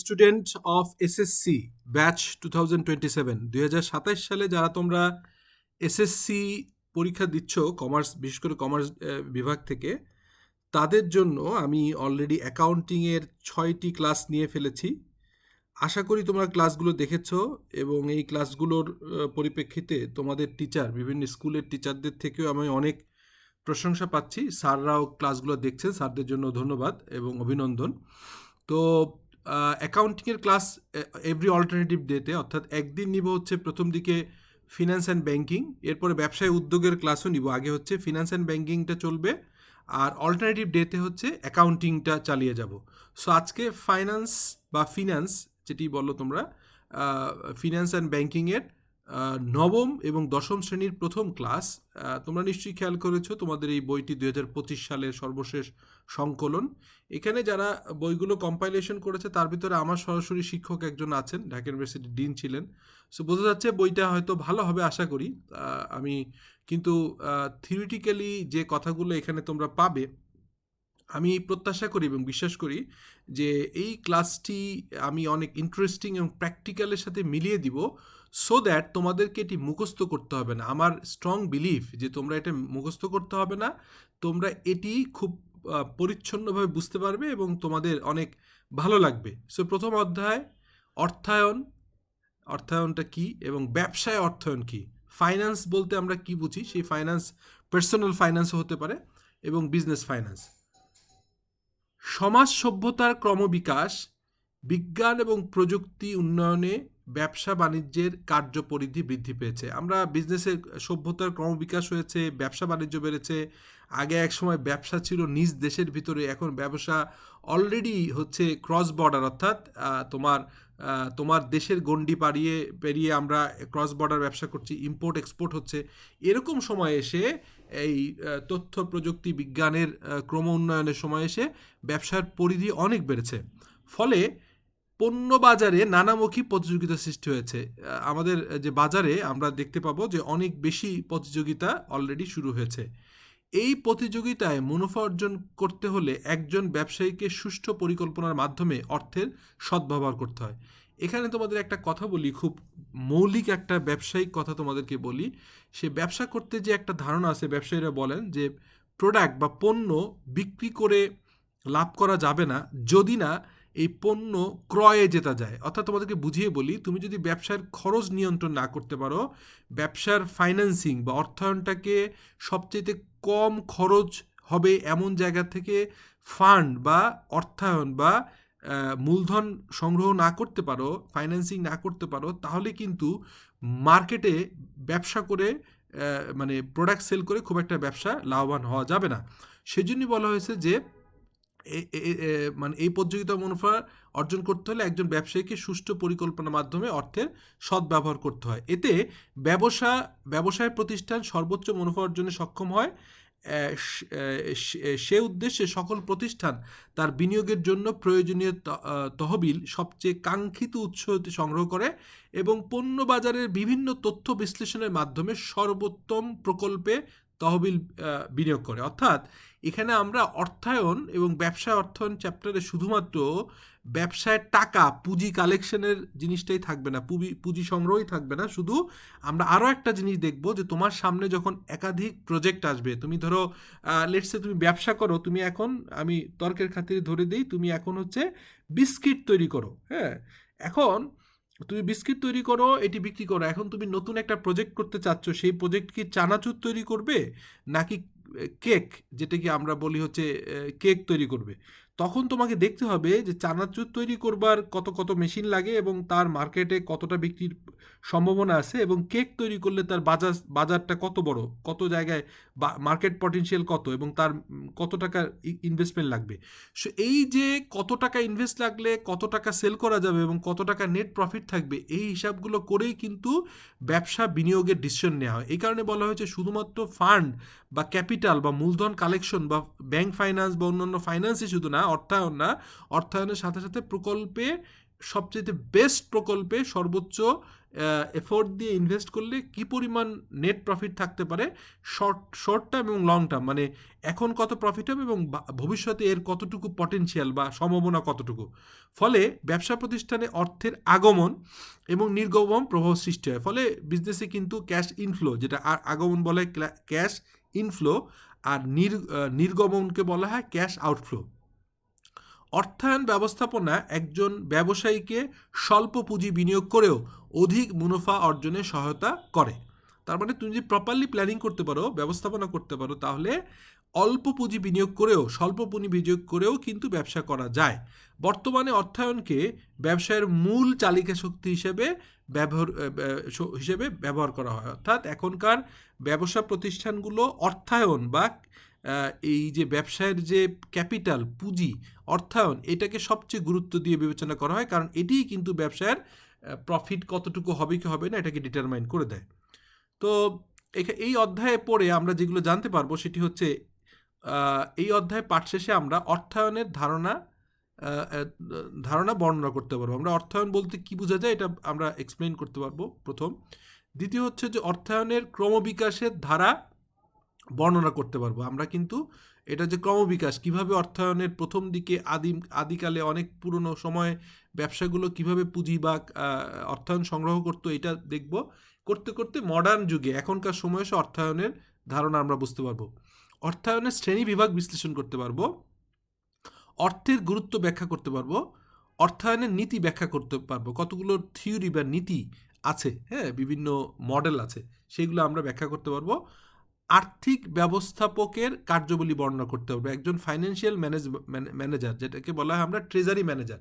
Student of SSC batch two thousand twenty seven হাজার সাতাশ সালে যারা তোমরা এসএসসি পরীক্ষা দিচ্ছ কমার্স বিশেষ করে কমার্স বিভাগ থেকে, তাদের জন্য আমি অলরেডি অ্যাকাউন্টিংয়ের ছয়টি ক্লাস নিয়ে ফেলেছি। আশা করি তোমরা ক্লাসগুলো দেখেছ এবং এই ক্লাসগুলোর পরিপ্রেক্ষিতে তোমাদের টিচার বিভিন্ন স্কুলের টিচারদের থেকেও আমি অনেক প্রশংসা পাচ্ছি। স্যাররাও ক্লাসগুলো দেখছেন, স্যারদের জন্য ধন্যবাদ এবং অভিনন্দন। তো অ্যাকাউন্টিংয়ের ক্লাস এভরি অল্টারনেটিভ ডেতে অর্থাৎ একদিন নিব হচ্ছে প্রথম দিকে ফিনান্স অ্যান্ড ব্যাঙ্কিং এরপরে ব্যবসায় উদ্যোগের ক্লাসও নিব। আগে হচ্ছে ফিনান্স অ্যান্ড ব্যাঙ্কিংটা চলবে, আর অল্টারনেটিভ ডেতে হচ্ছে অ্যাকাউন্টিংটা চালিয়ে যাব। সো আজকে ফাইন্যান্স বা ফিনান্স যেটি বলো তোমরা ফিনান্স অ্যান্ড ব্যাংকিংয়ের নবম এবং দশম শ্রেণির প্রথম ক্লাস তোমরা নিশ্চয়ই খেয়াল করেছ, তোমাদের এই বইটি দুই সালের সর্বশেষ সংকলন। এখানে যারা বইগুলো কম্পাইলেশন করেছে, তার ভিতরে আমার সরাসরি শিক্ষক একজন আছেন, ঢাকা ইউনিভার্সিটির ডিন ছিলেন। সো বোঝা যাচ্ছে বইটা হয়তো ভালো হবে, আশা করি। আমি কিন্তু থিওরিটিক্যালি যে কথাগুলো এখানে তোমরা পাবে, আমি প্রত্যাশা করি এবং বিশ্বাস করি যে এই ক্লাসটি আমি অনেক ইন্টারেস্টিং এবং প্র্যাকটিক্যালের সাথে মিলিয়ে দিব। সো দ্যাট তোমাদেরকে এটি মুখস্থ করতে হবে না। আমার স্ট্রং বিলিফ যে তোমরা এটা মুখস্থ করতে হবে না, তোমরা এটি খুব পরিচ্ছন্নভাবে বুঝতে পারবে এবং তোমাদের অনেক ভালো লাগবে। সো প্রথম অধ্যায়, অর্থায়ন, অর্থায়নটা কি এবং ব্যবসায় অর্থায়ন কি? ফাইন্যান্স বলতে আমরা কি বুঝি? সেই ফাইন্যান্স পার্সোনাল ফাইন্যান্সও হতে পারে এবং বিজনেস ফাইন্যান্স সমাজ সভ্যতার ক্রমবিকাশ, বিজ্ঞান এবং প্রযুক্তি উন্নয়নে ব্যবসা বাণিজ্যের কার্যপরিধি বৃদ্ধি পেয়েছে। আমরা বিজনেসের সভ্যতার ক্রমবিকাশ হয়েছে, ব্যবসা বাণিজ্য বেড়েছে। আগে এক সময় ব্যবসা ছিল নিজ দেশের ভিতরে, এখন ব্যবসা অলরেডি হচ্ছে ক্রস বর্ডার অর্থাৎ তোমার তোমার দেশের গণ্ডি পাড়িয়ে পেরিয়ে আমরা ক্রস বর্ডার ব্যবসা করছি ইম্পোর্ট এক্সপোর্ট হচ্ছে। এরকম সময় এসে এই তথ্য, প্রযুক্তি, বিজ্ঞানের ক্রম উন্নয়নের সময় এসে ব্যবসার পরিধি অনেক বেড়েছে। ফলে পণ্য বাজারে নানামুখী প্রতিযোগিতা সৃষ্টি হয়েছে। আমাদের যে বাজারে আমরা দেখতে পাবো যে অনেক বেশি প্রতিযোগিতা অলরেডি শুরু হয়েছে। এই প্রতিযোগিতায় মুনাফা অর্জন করতে হলে একজন ব্যবসায়ীকে সুষ্ঠু পরিকল্পনার মাধ্যমে অর্থের সদ্ব্যবহার করতে হয়। এখানে তোমাদের একটা কথা বলি, খুব মৌলিক একটা ব্যবসায়িক কথা তোমাদেরকে বলি। সে ব্যবসা করতে যে একটা ধারণা আছে, ব্যবসায়ীরা বলেন যে প্রোডাক্ট বা পণ্য বিক্রি করে লাভ করা যাবে না, যদি না এই পণ্য ক্রয়ে যেতে যায়। অর্থাৎ তোমাদেরকে বুঝিয়ে বলি, তুমি যদি ব্যবসার খরচ নিয়ন্ত্রণ না করতে পারো, ব্যবসার ফাইন্যান্সিং বা অর্থায়নটাকে সবচেয়ে কম খরচ হবে এমন জায়গা থেকে ফান্ড বা অর্থায়ন বা মূলধন সংগ্রহ না করতে পারো ফাইন্যান্সিং না করতে পারো, তাহলে কিন্তু মার্কেটে ব্যবসা করে মানে প্রোডাক্ট সেল করে খুব একটা ব্যবসা লাভবান হওয়া যাবে না। সেজন্যই বলা হয়েছে যে মানে এই প্রতিযোগিতা মুনাফা অর্জন করতে হলে একজন ব্যবসায়ীকে সুষ্ঠু পরিকল্পনার মাধ্যমে অর্থের সদ্ব্যবহার করতে হয়। এতে ব্যবসা, ব্যবসায় প্রতিষ্ঠান সর্বোচ্চ মুনাফা অর্জনে সক্ষম হয়। সে উদ্দেশ্যে সকল প্রতিষ্ঠান তার বিনিয়োগের জন্য প্রয়োজনীয় তহবিল সবচেয়ে কাঙ্ক্ষিত উৎস হতে সংগ্রহ করে এবং পণ্য বাজারের বিভিন্ন তথ্য বিশ্লেষণের মাধ্যমে সর্বোত্তম প্রকল্পে তহবিল বিনিয়োগ করে। অর্থাৎ এখানে আমরা অর্থায়ন এবং ব্যবসা অর্থায়ন চ্যাপ্টারে শুধুমাত্র ব্যবসায় টাকা, পুঁজি কালেকশনের জিনিসটাই থাকবে না, পুঁজি পুঁজি সংগ্রহই থাকবে না। শুধু আমরা আরও একটা জিনিস দেখব যে তোমার সামনে যখন একাধিক প্রজেক্ট আসবে, তুমি ধরো লেটসে তুমি ব্যবসা করো, তুমি এখন, আমি তর্কের খাতিরে ধরে দিই, তুমি এখন হচ্ছে বিস্কিট তৈরি করো হ্যাঁ? এখন তুমি বিস্কিট তৈরি করো, এটি বিক্রি করো। এখন তুমি নতুন একটা প্রজেক্ট করতে চাচ্ছ, সেই প্রজেক্ট কি চানাচুর তৈরি করবে? নাকি কেক যেটা কি আমরা বলি হচ্ছে কেক তৈরি করবে? তখন তোমাকে দেখতে হবে যে চানাচুর তৈরি করবার কত কত মেশিন লাগে এবং তার মার্কেটে কতটা বিক্রির সম্ভাবনা আছে এবং কেক তৈরি করলে তার বাজার, বাজারটা কত বড়? কত জায়গায় মার্কেট পটেনশিয়াল কত এবং তার কত টাকা ইনভেস্টমেন্ট লাগবে? সো এই যে কত টাকা ইনভেস্ট লাগলে কত টাকা সেল করা যাবে এবং কত টাকা নেট প্রফিট থাকবে, এই হিসাবগুলো করেই কিন্তু ব্যবসা বিনিয়োগের ডিসিশন নেওয়া হয়। এই কারণে বলা হয়েছে শুধুমাত্র ফান্ড বা ক্যাপিটাল বা মূলধন কালেকশন বা ব্যাংক ফাইন্যান্স বা অন্যান্য ফাইন্যান্সই শুধু না অর্থায়ন না, অর্থায়নের সাথে সাথে প্রকল্পে সবচেয়ে বেস্ট প্রকল্পে সর্বোচ্চ এফোর্ট দিয়ে ইনভেস্ট করলে কি পরিমাণ নেট প্রফিট থাকতে পারে? শর্ট শর্ট টার্ম এবং লং টার্ম মানে এখন কত প্রফিট হবে এবং ভবিষ্যতে এর কতটুকু পটেনশিয়াল বা সম্ভাবনা কতটুকু? ফলে ব্যবসা প্রতিষ্ঠানে অর্থের আগমন এবং নির্গমন প্রভাব সৃষ্টি হয়। ফলে বিজনেসে কিন্তু ক্যাশ ইনফ্লো যেটা আর আগমন বলে ক্যাশ ইনফ্লো আর নির নির্গমনকে বলা হয় ক্যাশ আউটফ্লো অর্থায়ন ব্যবস্থাপনা একজন ব্যবসায়ীকে স্বল্প পুঁজি বিনিয়োগ করেও অধিক মুনাফা অর্জনে সহায়তা করে। তার মানে তুমি যদি প্রপারলি প্ল্যানিং করতে পারো, ব্যবস্থাপনা করতে পারো, তাহলে অল্প পুঁজি বিনিয়োগ করেও, স্বল্প পুঁজি বিনিয়োগ করেও কিন্তু ব্যবসা করা যায়। বর্তমানে অর্থায়নকে ব্যবসায়ের মূল চালিকা শক্তি হিসেবে ব্যবহার হিসেবে ব্যবহার করা হয়। অর্থাৎ এখনকার ব্যবসা প্রতিষ্ঠানগুলো অর্থায়ন বা এই যে ব্যবসায়ের যে ক্যাপিটাল, পুঁজি, অর্থায়ন, এটাকে সবচেয়ে গুরুত্ব দিয়ে বিবেচনা করা হয়। কারণ এটিই কিন্তু ব্যবসায়ের প্রফিট কতটুকু হবে কি হবে না, এটাকে ডিটারমাইন করে দেয়। তো এই অধ্যায়ে পড়ে আমরা যেগুলো জানতে পারব সেটি হচ্ছে এই অধ্যায় পাঠ শেষে আমরা অর্থায়নের ধারণা ধারণা বর্ণনা করতে পারব। আমরা অর্থায়ন বলতে কি বোঝা যায় এটা আমরা এক্সপ্লেইন করতে পারব প্রথম। দ্বিতীয় হচ্ছে যে অর্থায়নের ক্রমবিকাশের ধারা বর্ণনা করতে পারব। আমরা কিন্তু এটা যে ক্রমবিকাশ, কীভাবে অর্থায়নের প্রথম দিকে আদিম, আদিকালে অনেক পুরনো সময়ে ব্যবসাগুলো কীভাবে পুঁজি বা অর্থায়ন সংগ্রহ করতো এটা দেখব। করতে করতে মডার্ন যুগে এখনকার সময়ে সে অর্থায়নের ধারণা আমরা বুঝতে পারব। অর্থায়নের শ্রেণি বিভাগ বিশ্লেষণ করতে পারব। অর্থের গুরুত্ব ব্যাখ্যা করতে পারব। অর্থায়নের নীতি ব্যাখ্যা করতে পারব। কতগুলো থিওরি বা নীতি আছে হ্যাঁ? বিভিন্ন মডেল আছে, সেগুলো আমরা ব্যাখ্যা করতে পারব। আর্থিক ব্যবস্থাপকের কার্যবলী বর্ণনা করতে পারব একজন ফাইন্যান্সিয়াল ম্যানেজ ম্যানেজার যেটাকে বলা হয় আমরা ট্রেজারি ম্যানেজার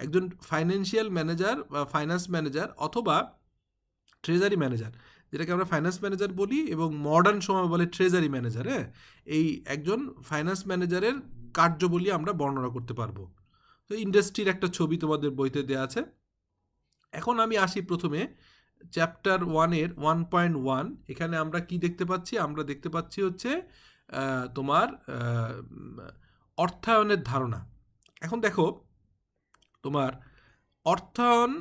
একজন ফাইন্যান্সিয়াল ম্যানেজার বা ফাইন্যান্স ম্যানেজার অথবা ট্রেজারি ম্যানেজার যেটাকে আমরা ফাইন্যান্স ম্যানেজার বলি এবং মডার্ন সময় বলে ট্রেজারি ম্যানেজার হ্যাঁ? এই একজন ফাইন্যান্স ম্যানেজারের কার্যবলী আমরা বর্ণনা করতে পারব। তো ইন্ডাস্ট্রির একটা ছবি তোমাদের বইতে দেওয়া আছে। এখন আমি আসি প্রথমে চ্যাপ্টার ওয়ানের ওয়ান পয়েন্ট ওয়ান, এখানে আমরা কি দেখতে পাচ্ছি? আমরা দেখতে পাচ্ছি হচ্ছে তোমার অর্থায়নের ধারণা। এখন দেখো, তোমার অর্থায়ন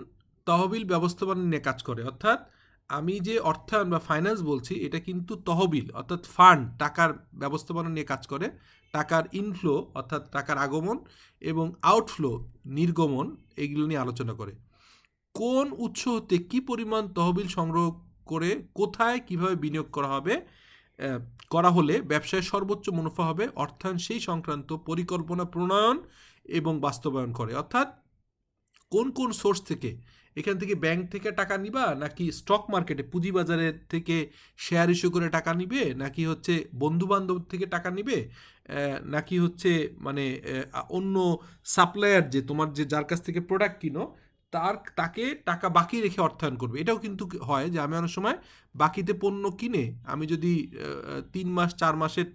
তহবিল ব্যবস্থাপনা নিয়ে কাজ করে। অর্থাৎ আমি যে অর্থায়ন বা ফাইন্যান্স বলছি, এটা কিন্তু তহবিল, অর্থাৎ ফান্ড টাকার ব্যবস্থাপনা নিয়ে কাজ করে। টাকার ইনফ্লো অর্থাৎ টাকার আগমন এবং আউটফ্লো নির্গমন, এগুলো নিয়ে আলোচনা করে। কোন উৎস হতে কি পরিমাণ তহবিল সংগ্রহ করে কোথায় কীভাবে বিনিয়োগ করা হবে করা হলে ব্যবসায় সর্বোচ্চ মুনাফা হবে অর্থায়ন সেই সংক্রান্ত পরিকল্পনা প্রণয়ন এবং বাস্তবায়ন করে। অর্থাৎ কোন কোন সোর্স থেকে? এখান থেকে ব্যাংক থেকে টাকা নিবা, নাকি স্টক মার্কেটে পুঁজিবাজারের থেকে শেয়ার ইস্যু করে টাকা নিবে, নাকি হচ্ছে বন্ধু বান্ধব থেকে টাকা নিবে নাকি হচ্ছে মানে অন্য সাপ্লায়ার যে তোমার যে যার কাছ থেকে প্রোডাক্ট কিনো তার, তাকে টাকা বাকি রেখে অর্থায়ন করবে। এটাও কিন্তু হয় যে আমি অনেক সময় বাকিতে পণ্য কিনে, আমি যদি তিন মাস, চার মাসের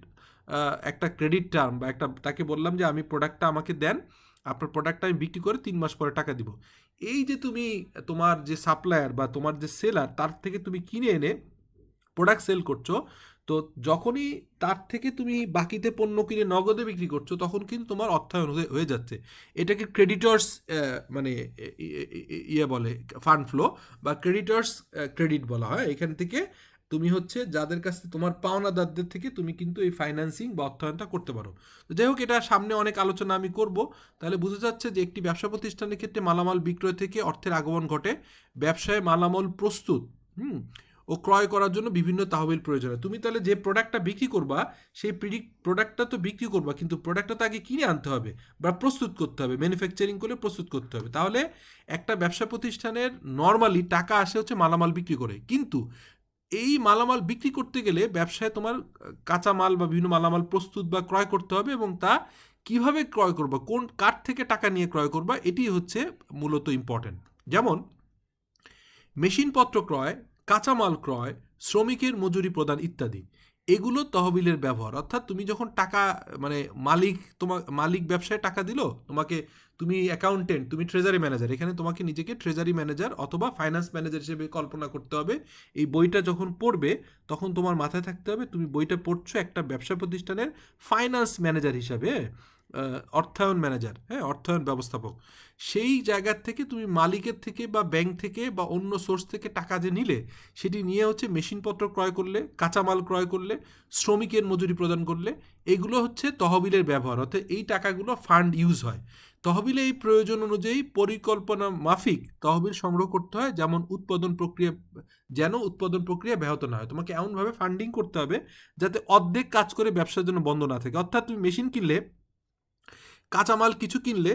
একটা ক্রেডিট টার্ম বা একটা, তাকে বললাম যে আমি প্রোডাক্টটা আমাকে দেন, আপনার প্রোডাক্টটা আমি বিক্রি করে তিন মাস পরে টাকা দিব। এই যে তুমি তোমার যে সাপ্লায়ার বা তোমার যে সেলার তার থেকে তুমি কিনে এনে প্রোডাক্ট সেল করছ তো যখনই তার থেকে তুমি বাকিতে পণ্য কিনে নগদে বিক্রি করছ, তখন কিন্তু তোমার অর্থায়ন হয়ে যাচ্ছে। এটাকে ক্রেডিটর্স মানে ইয়ে বলে ফান্ড ফ্লো বা ক্রেডিটর্স ক্রেডিট বলা হয়। এখান থেকে তুমি হচ্ছে যাদের কাছে তোমার পাওনাদারদের থেকে তুমি কিন্তু এই ফাইন্যান্সিং বা অর্থায়নটা করতে পারো। তো যাই হোক, এটা সামনে অনেক আলোচনা আমি করব। তাহলে বোঝা যাচ্ছে যে একটি ব্যবসা প্রতিষ্ঠানের ক্ষেত্রে মালামাল বিক্রয় থেকে অর্থের আগমন ঘটে। ব্যবসায় মালামাল প্রস্তুত, হুম? ও ক্রয় করার জন্য বিভিন্ন তহবিল প্রয়োজন হয়। তুমি তাহলে যে প্রোডাক্টটা বিক্রি করবা সেই প্রোডাক্টটা তো বিক্রি করবা কিন্তু প্রোডাক্টটা তো আগে কিনে আনতে হবে বা প্রস্তুত করতে হবে ম্যানুফ্যাকচারিং করে প্রস্তুত করতে হবে। তাহলে একটা ব্যবসা প্রতিষ্ঠানের নর্মালি টাকা আসে হচ্ছে মালামাল বিক্রি করে। কিন্তু এই মালামাল বিক্রি করতে গেলে ব্যবসায় তোমার আহ, কাঁচামাল বা বিভিন্ন মালামাল প্রস্তুত বা ক্রয় করতে হবে এবং তা কীভাবে ক্রয় করবা কোন কার থেকে টাকা নিয়ে ক্রয় করবা এটি হচ্ছে মূলত ইম্পর্ট্যান্ট যেমন মেশিনপত্র ক্রয় কাঁচামাল ক্রয় শ্রমিকের মজুরি প্রদান ইত্যাদি। এগুলো তহবিলের ব্যবহার। অর্থাৎ তুমি যখন টাকা মানে মালিক তোমার মালিক ব্যবসায় টাকা দিল তোমাকে তুমি অ্যাকাউন্টেন্ট তুমি ট্রেজারি ম্যানেজার এখানে তোমাকে নিজেকে ট্রেজারি ম্যানেজার অথবা ফাইন্যান্স ম্যানেজার হিসেবে কল্পনা করতে হবে। এই বইটা যখন পড়বে তখন তোমার মাথায় থাকতে হবে তুমি বইটা পড়ছো একটা ব্যবসা প্রতিষ্ঠানের ফাইন্যান্স ম্যানেজার হিসাবে আহ, অর্থায়ন ম্যানেজার হ্যাঁ অর্থায়ন ব্যবস্থাপক। সেই জায়গার থেকে তুমি মালিকের থেকে বা ব্যাংক থেকে বা অন্য সোর্স থেকে টাকা যে নিলে, সেটি নিয়ে হচ্ছে মেশিনপত্র ক্রয় করলে, কাঁচামাল ক্রয় করলে, শ্রমিকের মজুরি প্রদান করলে, এগুলো হচ্ছে তহবিলের ব্যবহার। অর্থাৎ এই টাকাগুলো ফান্ড ইউজ হয়। তহবিলে এই প্রয়োজন অনুযায়ী পরিকল্পনা মাফিক তহবিল সংগ্রহ করতে হয়, যেমন উৎপাদন প্রক্রিয়া, যেন উৎপাদন প্রক্রিয়া ব্যাহত না হয়। তোমাকে এমনভাবে ফান্ডিং করতে হবে, যাতে অর্ধেক কাজ করে ব্যবসার জন্য বন্ধ না থাকে। অর্থাৎ তুমি মেশিন কিনলে কাঁচামাল কিছু কিনলে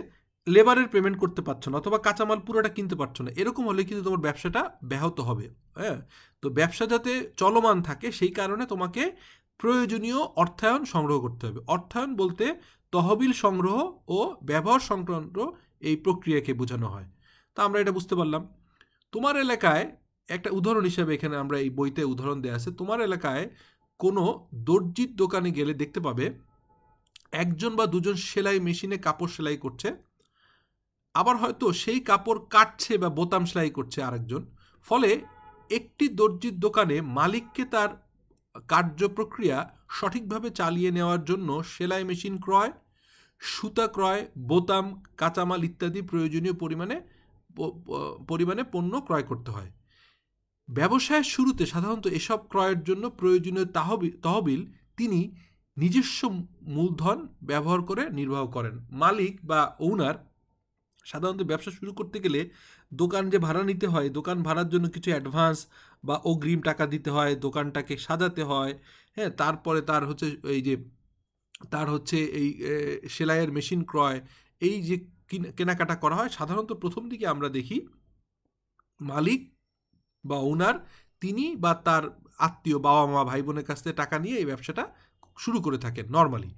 লেবারের পেমেন্ট করতে পারছ না অথবা কাঁচামাল পুরোটা কিনতে পারছ না। এরকম হলে কিন্তু তোমার ব্যবসাটা ব্যাহত হবে হ্যাঁ? তো ব্যবসা যাতে চলমান থাকে সেই কারণে তোমাকে প্রয়োজনীয় অর্থায়ন সংগ্রহ করতে হবে। অর্থায়ন বলতে তহবিল সংগ্রহ ও ব্যবহার সংক্রান্ত এই প্রক্রিয়াকে বোঝানো হয়। তা আমরা এটা বুঝতে পারলাম। তোমার এলাকায় একটা উদাহরণ হিসেবে এখানে আমরা এই বইতে উদাহরণ দেওয়া আছে। তোমার এলাকায় কোনো দর্জির দোকানে গেলে দেখতে পাবে একজন বা দুজন সেলাই মেশিনে কাপড় সেলাই করছে, আবার হয়তো সেই কাপড় কাটছে বা বোতাম সেলাই করছে আরেকজন। ফলে একটি দর্জির দোকানে মালিককে তার কার্য প্রক্রিয়া সঠিকভাবে চালিয়ে নেওয়ার জন্য সেলাই মেশিন ক্রয়, সুতা ক্রয়, বোতাম, কাঁচামাল ইত্যাদি প্রয়োজনীয় পরিমাণে পরিমাণে পণ্য ক্রয় করতে হয়। ব্যবসায়ের শুরুতে সাধারণত এসব ক্রয়ের জন্য প্রয়োজনীয় তহবিল তিনি নিজস্ব মূলধন ব্যবহার করে নির্বাহ করেন। মালিক বা ওনার সাধারণত ব্যবসা শুরু করতে গেলে দোকান যে ভাড়া নিতে হয়, দোকান ভাড়ার জন্য কিছু অ্যাডভান্স বা অগ্রিম টাকা দিতে হয়, দোকানটাকে সাজাতে হয় হ্যাঁ তারপরে তার হচ্ছে এই যে, তার হচ্ছে এই সেলাইয়ের মেশিন ক্রয়, এই যে কিন- কেনাকাটা করা হয়, সাধারণত প্রথম দিকে আমরা দেখি মালিক বা ওনার তিনি বা তার আত্মীয় বাবা মা ভাই বোনের কাছ থেকে টাকা নিয়ে এই ব্যবসাটা শুরু করে থাকেন নর্মালি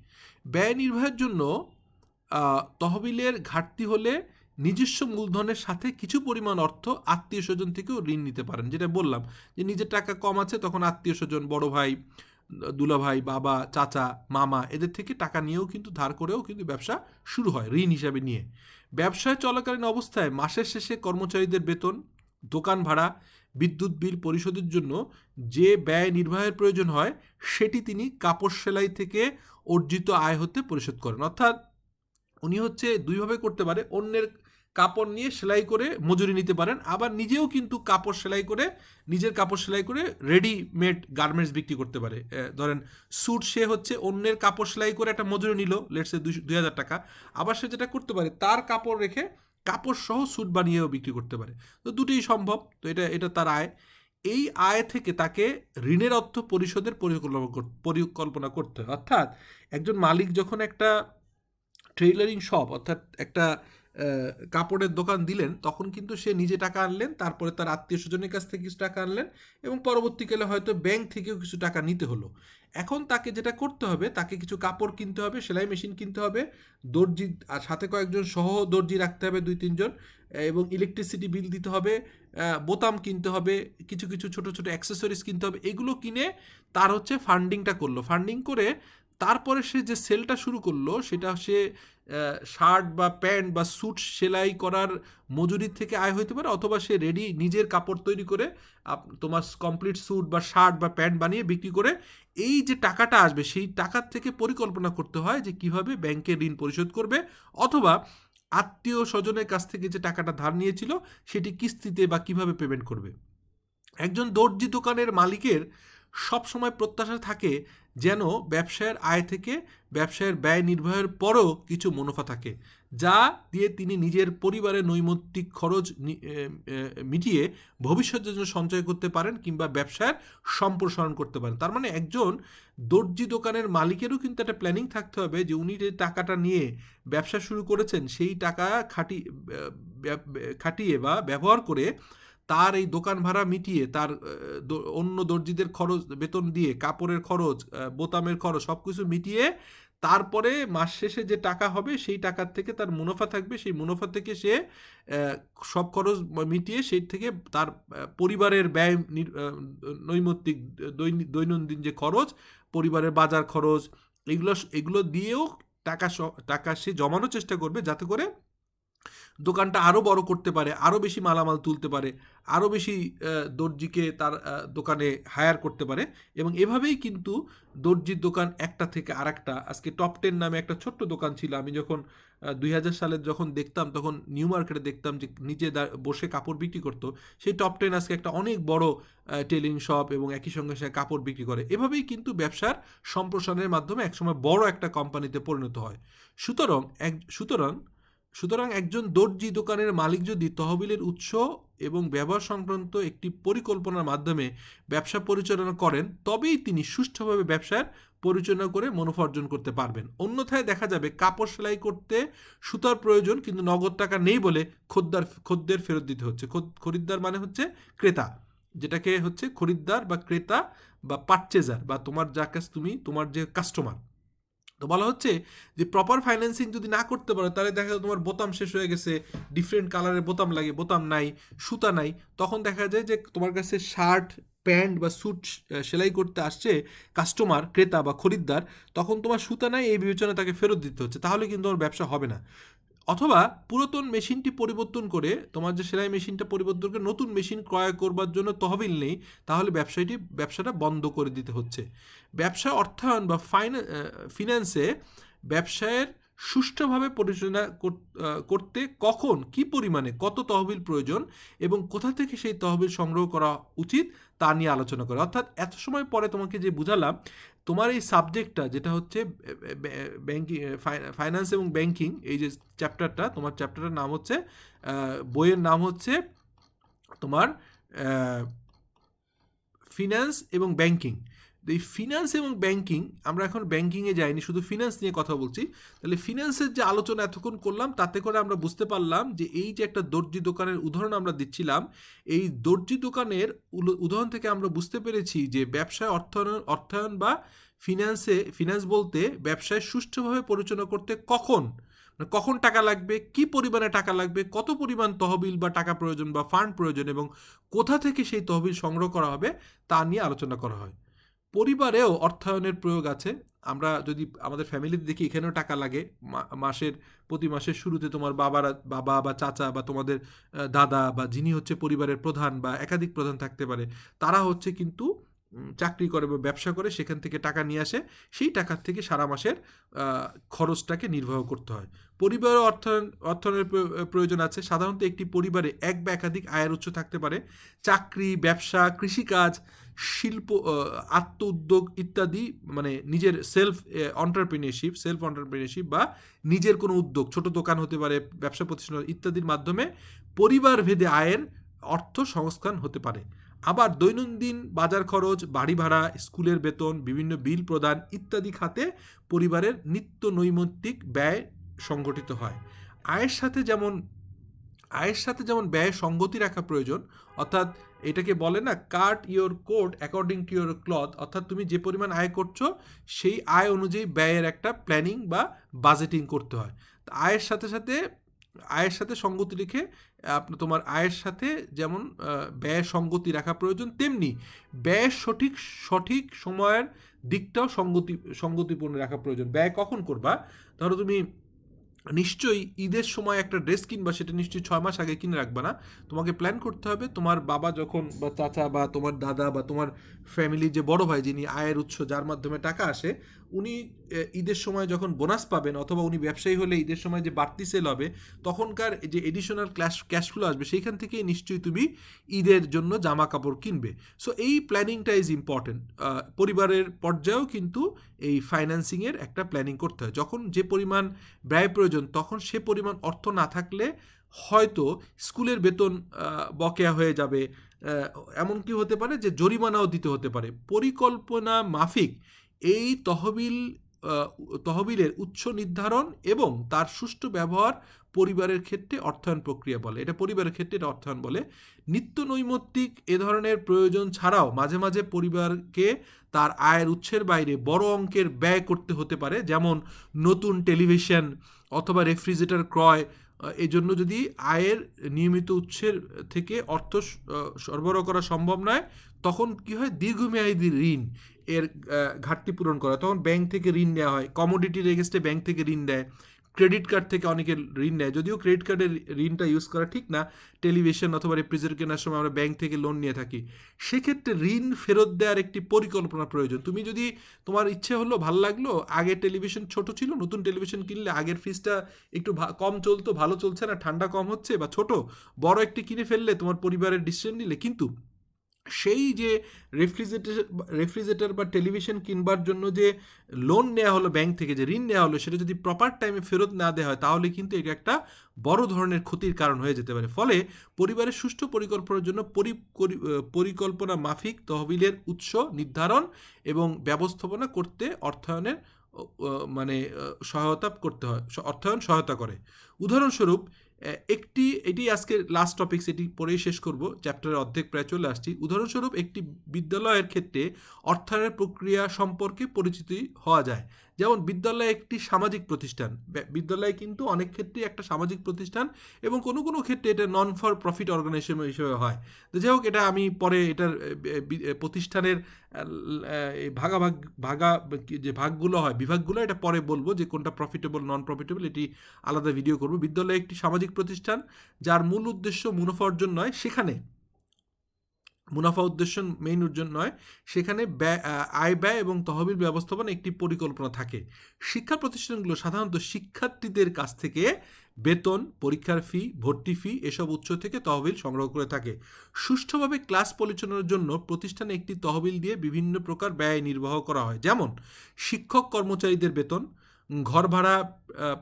ব্যয় নির্বাহের জন্য তহবিলের ঘাটতি হলে নিজস্ব মূলধনের সাথে কিছু পরিমাণ অর্থ আত্মীয় স্বজন থেকেও ঋণ নিতে পারেন। যেটা বললাম যে নিজের টাকা কম আছে তখন আত্মীয় স্বজন, বড় ভাই দুলাভাই বাবা, চাচা, মামা এদের থেকে টাকা নিয়েও কিন্তু ধার করেও কিন্তু ব্যবসা শুরু হয় ঋণ হিসাবে নিয়ে। ব্যবসায় চলাকালীন অবস্থায় মাসের শেষে কর্মচারীদের বেতন, দোকান ভাড়া বিদ্যুৎ বিল পরিশোধের জন্য যে ব্যয় নির্বাহের প্রয়োজন হয়, সেটি তিনি কাপড় সেলাই থেকে অর্জিত আয় হতে পরিশোধ করেন। অর্থাৎ উনি হচ্ছে দুইভাবে করতে পারে, অন্যের কাপড় নিয়ে সেলাই করে মজুরি নিতে পারেন, আবার নিজেও কিন্তু কাপড় সেলাই করে, নিজের কাপড় সেলাই করে রেডিমেড গার্মেন্টস বিক্রি করতে পারে। ধরেন স্যুট সে হচ্ছে অন্যের কাপড় সেলাই করে একটা মজুরি নিল লেটসে দুই হাজার টাকা, আবার সে যেটা করতে পারে, তার কাপড় রেখে কাপড় সহ স্যুট বানিয়েও বিক্রি করতে পারে। তো দুটোই সম্ভব। তো এটা এটা তার আয়। এই আয় থেকে তাকে ঋণের অর্থ পরিশোধের পরিকল্পনা পরিকল্পনা করতে হয়। অর্থাৎ একজন মালিক যখন একটা ট্রেইলারিং শপ অর্থাৎ একটা কাপড়ের দোকান দিলেন, তখন কিন্তু সে নিজে টাকা আনলেন, তারপরে তার আত্মীয় স্বজনের কাছ থেকে কিছু টাকা আনলেন এবং পরবর্তীকালে হয়তো ব্যাংক থেকেও কিছু টাকা নিতে হলো। এখন তাকে যেটা করতে হবে, তাকে কিছু কাপড় কিনতে হবে, সেলাই মেশিন কিনতে হবে, দর্জি, আর সাথে কয়েকজন সহ দর্জি রাখতে হবে, দুই তিনজন, এবং ইলেকট্রিসিটি বিল দিতে হবে বোতাম কিনতে হবে, কিছু কিছু ছোট ছোট অ্যাক্সেসরিজ কিনতে হবে, এগুলো কিনে তার হচ্ছে ফান্ডিংটা করল। ফান্ডিং করে তারপরে সে যে সেলটা শুরু করল, সেটা সে শার্ট বা প্যান্ট বা স্যুট সেলাই করার মজুরির থেকে আয় হইতে পারে, অথবা সে রেডি নিজের কাপড় তৈরি করে তোমার কমপ্লিট স্যুট বা শার্ট বা প্যান্ট বানিয়ে বিক্রি করে, এই যে টাকাটা আসবে, সেই টাকার থেকে পরিকল্পনা করতে হয় যে কীভাবে ব্যাংকে ঋণ পরিশোধ করবে, অথবা আত্মীয় স্বজনের কাছ থেকে যে টাকাটা ধার নিয়েছিল, সেটি কিস্তিতে বা কীভাবে পেমেন্ট করবে। একজন দর্জি দোকানের মালিকের সব সময় প্রত্যাশা থাকে যেন ব্যবসায়ের আয় থেকে ব্যবসায়ের ব্যয় নির্বাহের পরও কিছু মুনাফা থাকে, যা দিয়ে তিনি নিজের পরিবারের নৈমিত্তিক খরচ মিটিয়ে ভবিষ্যতের জন্য সঞ্চয় করতে পারেন কিংবা ব্যবসার সম্প্রসারণ করতে পারেন। তার মানে একজন দর্জি দোকানের মালিকেরও কিন্তু একটা প্ল্যানিং থাকতে হবে যে উনি যে টাকাটা নিয়ে ব্যবসা শুরু করেছেন, সেই টাকা খাটি খাটিয়ে বা ব্যবহার করে তার এই দোকান ভাড়া মিটিয়ে তার অন্য দর্জিদের খরচ, বেতন দিয়ে, কাপড়ের খরচ বোতামের খরচ সব কিছু মিটিয়ে তারপরে মাস শেষে যে টাকা হবে সেই টাকার থেকে তার মুনাফা থাকবে। সেই মুনাফা থেকে সে সব খরচ মিটিয়ে সেই থেকে তার পরিবারের ব্যয় নৈমিত্তিক দৈনন্দিন যে খরচ, পরিবারের বাজার খরচ, এগুলো এগুলো দিয়েও টাকা টাকা সে জমানোর চেষ্টা করবে যাতে করে দোকানটা আরও বড় করতে পারে আরও বেশি মালামাল তুলতে পারে আরও বেশি দর্জিকে তার দোকানে হায়ার করতে পারে। এবং এভাবেই কিন্তু দর্জির দোকান একটা থেকে আরেকটা, আজকে টপ টেন নামে একটা ছোট্ট দোকান ছিল। আমি যখন দুই হাজার সালে যখন দেখতাম, তখন নিউ মার্কেটে দেখতাম যে নিচে বসে কাপড় বিক্রি করতো। সেই টপ টেন আজকে একটা অনেক বড় টেলিং শপ এবং একই সঙ্গে সে কাপড় বিক্রি করে। এভাবেই কিন্তু ব্যবসার সম্প্রসারণের মাধ্যমে একসময় বড় একটা কোম্পানিতে পরিণত হয়। সুতরাং, এক, সুতরাং সুতরাং একজন দর্জি দোকানের মালিক যদি তহবিলের উৎস এবং ব্যবহার সংক্রান্ত একটি পরিকল্পনার মাধ্যমে ব্যবসা পরিচালনা করেন, তবেই তিনি সুষ্ঠুভাবে ব্যবসার পরিচালনা করে মুনাফা অর্জন করতে পারবেন। অন্যথায় দেখা যাবে কাপড় সেলাই করতে সুতার প্রয়োজন কিন্তু নগদ টাকা নেই বলে খদ্দার, খদ্দের ফেরত দিতে হচ্ছে। খরিদ্দার মানে হচ্ছে ক্রেতা, যেটাকে হচ্ছে খরিদ্দার বা ক্রেতা বা পারচেজার বা তোমার যা কাছে তুমি, তোমার যে কাস্টমার তো বলা হচ্ছে যে প্রপার ফাইন্যান্সিং যদি না করতে পারো, তাহলে দেখা যায় তোমার বোতাম শেষ হয়ে গেছে ডিফারেন্ট কালারের বোতাম লাগে, বোতাম নাই, সুতা নাই। তখন দেখা যায় যে তোমার কাছে শার্ট প্যান্ট বা স্যুট সেলাই করতে আসছে কাস্টমার ক্রেতা বা খরিদ্দার, তখন তোমার সুতা নাই, এই বিবেচনা তাকে ফেরত দিতে হচ্ছে। তাহলে কিন্তু তোমার ব্যবসা হবে না। অথবা পুরাতন মেশিনটি পরিবর্তন করে তোমার যে সেলাই মেশিনটা পরিবর্তন করে নতুন মেশিন ক্রয় করবার জন্য তহবিল নেই, তাহলে ব্যবসাটি ব্যবসাটা বন্ধ করে দিতে হচ্ছে। ব্যবসা অর্থায়ন বা ফাইন্যান্সে ব্যবসায়ের সুষ্ঠুভাবে পরিচালনা কর- করতে কখন, কি পরিমাণে, কত তহবিল প্রয়োজন এবং কোথা থেকে সেই তহবিল সংগ্রহ করা উচিত তা নিয়ে আলোচনা করে। অর্থাৎ এত সময় পরে তোমাকে যে বুঝালাম, তোমার এই সাবজেক্টটা যেটা হচ্ছে ব্যাংকিং ফাইন্যান্স এবং ব্যাংকিং এই যে চ্যাপ্টারটা তোমার চ্যাপ্টারটার নাম হচ্ছে বইয়ের নাম হচ্ছে তোমার ফিনান্স এবং ব্যাংকিং এই ফিনান্স এবং ব্যাংকিং আমরা এখন ব্যাংকিংয়ে যাইনি, শুধু ফিনান্স নিয়ে কথা বলছি। তাহলে ফিনান্সের যে আলোচনা এতক্ষণ করলাম, তাতে করে আমরা বুঝতে পারলাম যে এই যে একটা দর্জি দোকানের উদাহরণ আমরা দিচ্ছিলাম, এই দর্জি দোকানের উদাহরণ থেকে আমরা বুঝতে পেরেছি যে ব্যবসায় অর্থায়ন অর্থায়ন বা ফিনান্সে ফিনান্স বলতে ব্যবসায় সুষ্ঠুভাবে পরিচালনা করতে কখন? মানে কখন টাকা লাগবে, কি পরিমাণে টাকা লাগবে, কত পরিমাণ তহবিল বা টাকা প্রয়োজন বা ফান্ড প্রয়োজন এবং কোথা থেকে সেই তহবিল সংগ্রহ করা হবে, তা নিয়ে আলোচনা করা হয়। পরিবারেও অর্থায়নের প্রয়োগ আছে। আমরা যদি আমাদের ফ্যামিলিতে দেখি এখানেও টাকা লাগে। মাসের, প্রতি মাসের শুরুতে তোমার বাবারা, বাবা বা চাচা বা তোমাদের দাদা বা যিনি হচ্ছে পরিবারের প্রধান বা একাধিক প্রধান থাকতে পারে, তারা হচ্ছে কিন্তু চাকরি করে বা ব্যবসা করে, সেখান থেকে টাকা নিয়ে আসে। সেই টাকার থেকে সারা মাসের খরচটাকে নির্বাহ করতে হয়। পরিবার অর্থায়ন অর্থায়নের প্রয়- প্রয়োজন আছে। সাধারণত একটি পরিবারে এক বা একাধিক আয়ের উৎস থাকতে পারে। চাকরি, ব্যবসা, কৃষিকাজ, শিল্প আত্ম উদ্যোগ ইত্যাদি মানে নিজের সেলফ অন্টারপ্রিনিয়রশিপ সেলফ অন্টারপ্রিনিয়রশিপ বা নিজের কোনো উদ্যোগ, ছোট দোকান হতে পারে, ব্যবসা প্রতিষ্ঠান ইত্যাদির মাধ্যমে পরিবার ভেদে আয়ের অর্থ সংস্থান হতে পারে। আবার দৈনন্দিন বাজার খরচ, বাড়ি ভাড়া, স্কুলের বেতন, বিভিন্ন বিল প্রদান ইত্যাদি খাতে পরিবারের নিত্য নৈমিত্তিক ব্যয় সংগঠিত হয়। আয়ের সাথে যেমন, আয়ের সাথে যেমন ব্যয় সঙ্গতি রাখা প্রয়োজন, অর্থাৎ এটাকে বলে না, cut your code according to your cloth, অর্থাৎ তুমি যে পরিমাণ আয় করছ, সেই আয় অনুযায়ী ব্যয়ের একটা প্ল্যানিং বা বাজেটিং করতে হয়। তো আয়ের সাথে সাথে, আয়ের সাথে সঙ্গতি রেখে আপনার তোমার আয়ের সাথে যেমন ব্যয় সঙ্গতি রাখা প্রয়োজন, তেমনি ব্যয় সঠিক সঠিক সময়ের দিকটাও সঙ্গতি, সঙ্গতিপূর্ণ রাখা প্রয়োজন। ব্যয় কখন করবা? ধরো তুমি নিশ্চয়ই ঈদের সময় একটা ড্রেস কিনবা, সেটা নিশ্চয়ই ছয় মাস আগে কিনে রাখবা না। তোমাকে প্ল্যান করতে হবে, তোমার বাবা যখন বা চাচা বা তোমার দাদা বা তোমার ফ্যামিলির যে বড় ভাই যিনি আয়ের উৎস, যার মাধ্যমে টাকা আসে উনি ঈদের সময় যখন বোনাস পাবেন অথবা উনি ব্যবসায়ী হলে ঈদের সময় যে বাড়তি সেল হবে তখনকার যে এডিশনাল ক্যাশ ক্যাশ ফ্লো আসবে সেইখান থেকেই নিশ্চয়ই তুমি ঈদের জন্য জামা কাপড় কিনবে। সো এই প্ল্যানিংটা ইজ ইম্পর্টেন্ট পরিবারের পর্যায়েও কিন্তু এই ফাইন্যান্সিংয়ের একটা প্ল্যানিং করতে হয়। যখন যে পরিমাণ ব্যয় প্রয়োজন তখন সে পরিমাণ অর্থ না থাকলে হয়তো স্কুলের বেতন বকেয়া হয়ে যাবে। আহ, এমনকি হতে পারে যে জরিমানাও দিতে হতে পারে। পরিকল্পনা মাফিক এই তহবিল তহবিলের উৎস নির্ধারণ এবং তার সুষ্ঠু ব্যবহার পরিবারের ক্ষেত্রে অর্থায়ন প্রক্রিয়া বলে। এটা পরিবারের ক্ষেত্রে এটা অর্থায়ন বলে। নিত্য নৈমিত্তিক এ ধরনের প্রয়োজন ছাড়াও মাঝে মাঝে পরিবারকে তার আয়ের উৎসের বাইরে বড় অঙ্কের ব্যয় করতে হতে পারে। যেমন নতুন টেলিভিশন অথবা রেফ্রিজারেটর ক্রয় আহ, জন্য যদি আয়ের নিয়মিত উৎসের থেকে অর্থ সরবরাহ করা সম্ভব নয় তখন কি হয়? দীর্ঘমেয়াদী ঋণ এর ঘাটতি পূরণ করা। তখন ব্যাংক থেকে ঋণ নেওয়া হয়। কমোডিটির এগেস্টে ব্যাংক থেকে ঋণ দেয়। ক্রেডিট কার্ড থেকে অনেকে ঋণ নেয়। যদিও ক্রেডিট কার্ডের ঋণটা ইউজ করা ঠিক না টেলিভিশন অথবা রেফ্রিজারেটর কেনার সময় আমরা ব্যাংক থেকে লোন নিয়ে থাকি। সেক্ষেত্রে ঋণ ফেরত দেওয়ার একটি পরিকল্পনা প্রয়োজন। তুমি যদি তোমার ইচ্ছে হলো, ভালো লাগল আগের টেলিভিশন ছোট ছিল, নতুন টেলিভিশন কিনলে আগের ফ্রিজটা একটু কম চলতো, ভালো চলছে না, ঠান্ডা কম হচ্ছে বা ছোট, বড় একটি কিনে ফেললে তোমার পরিবারের ডিসিশন নিলে কিন্তু সেই যে রেফ্রিজারেটর রেফ্রিজারেটর বা টেলিভিশন কিনবার জন্য যে লোন নেওয়া হলো ব্যাংক থেকে, যে ঋণ নেওয়া হলো, সেটা যদি প্রপার টাইমে ফেরত না দেওয়া হয়, তাহলে কিন্তু এটা একটা বড় ধরনের ক্ষতির কারণ হয়ে যেতে পারে। ফলে পরিবারের সুষ্ঠু পরিকল্পনার জন্য পরি- পরি- পরিকল্পনা মাফিক তহবিলের উৎস নির্ধারণ এবং ব্যবস্থাপনা করতে অর্থায়নের মানে সহায়তা করতে হয় অর্থায়ন সহায়তা করে। উদাহরণস্বরূপ একটি, এটি আজকে লাস্ট টপিকস এটি পরেই শেষ করব। চ্যাপ্টারের অর্ধেক প্রায় চলে আসছি। উদাহরণস্বরূপ, একটি বিদ্যালয়ের ক্ষেত্রে অর্থায়নের প্রক্রিয়া সম্পর্কে পরিচিতি হওয়া যায়। যেমন বিদ্যালয় একটি সামাজিক প্রতিষ্ঠান। বিদ্যালয় কিন্তু অনেক ক্ষেত্রেই একটা সামাজিক প্রতিষ্ঠান এবং কোনো কোনো ক্ষেত্রে এটা নন ফর প্রফিট অর্গানাইজেশন হিসেবে হয়। তো যাই হোক, এটা আমি পরে এটার প্রতিষ্ঠানের ভাগাভাগ, ভাগা, যে ভাগগুলো হয়, বিভাগগুলো, এটা পরে বলব যে কোনটা প্রফিটেবল নন প্রফিটেবল এটি আলাদা ভিডিও করব। বিদ্যালয় একটি সামাজিক প্রতিষ্ঠান, যার মূল উদ্দেশ্য মুনাফা অর্জন নয়, সেখানে মুনাফা উদ্দেশ্য মেইন অর্জন নয়, সেখানে ব্যয় আয় ব্যয় এবং তহবিল ব্যবস্থাপনা একটি পরিকল্পনা থাকে। শিক্ষা প্রতিষ্ঠানগুলো সাধারণত শিক্ষার্থীদের কাছ থেকে বেতন, পরীক্ষার ফি ভর্তি ফি এসব উৎস থেকে তহবিল সংগ্রহ করে থাকে। সুষ্ঠুভাবে ক্লাস পরিচালনার জন্য প্রতিষ্ঠানে একটি তহবিল দিয়ে বিভিন্ন প্রকার ব্যয় নির্বাহ করা হয়। যেমন, শিক্ষক কর্মচারীদের বেতন, ঘর ভাড়া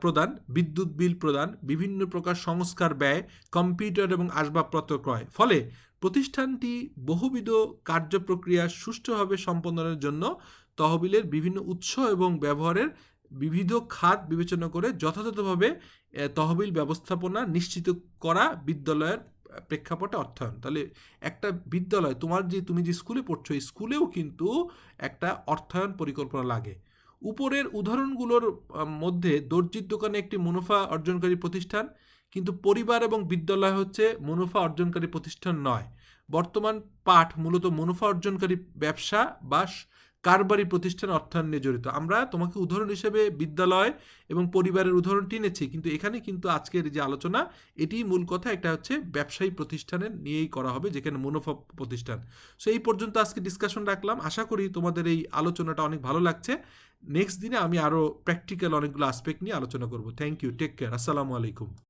প্রদান, বিদ্যুৎ বিল প্রদান, বিভিন্ন প্রকার সংস্কার ব্যয়, কম্পিউটার এবং আসবাবপত্র ক্রয়। ফলে প্রতিষ্ঠানটি বহুবিধ কার্যপ্রক্রিয়া সুষ্ঠুভাবে সম্পাদনের জন্য তহবিলের বিভিন্ন উৎস এবং ব্যবহারের বিবিধ খাত বিবেচনা করে যথাযথভাবে তহবিল ব্যবস্থাপনা নিশ্চিত করা বিদ্যালয়ের প্রেক্ষাপটে অর্থায়ন। তাহলে একটা বিদ্যালয়, তোমার যে, তুমি যে স্কুলে পড়ছো স্কুলেও কিন্তু একটা অর্থায়ন পরিকল্পনা লাগে। উপরের উদাহরণগুলোর মধ্যে দর্জির দোকানে একটি মুনাফা অর্জনকারী প্রতিষ্ঠান কিন্তু পরিবার এবং বিদ্যালয় হচ্ছে মুনাফা অর্জনকারী প্রতিষ্ঠান নয়। বর্তমান পাঠ মূলত মুনাফা অর্জনকারী ব্যবসা বা কারবারি প্রতিষ্ঠান অর্থায়ন নিয়ে জড়িত। আমরা তোমাকে উদাহরণ হিসেবে বিদ্যালয় এবং পরিবারের উদাহরণ টেনেছি, কিন্তু এখানে কিন্তু আজকের যে আলোচনা এটিই মূল কথা এটা হচ্ছে ব্যবসায়ী প্রতিষ্ঠানের নিয়েই করা হবে, যেখানে মুনাফা প্রতিষ্ঠান। সো এই পর্যন্ত আজকে ডিসকাশন রাখলাম। আশা করি তোমাদের এই আলোচনাটা অনেক ভালো লাগছে। নেক্সট দিনে আমি আরও প্র্যাকটিক্যাল অনেকগুলো আসপেক্ট নিয়ে আলোচনা করব। থ্যাংক ইউ টেক কেয়ার আসসালামু আলাইকুম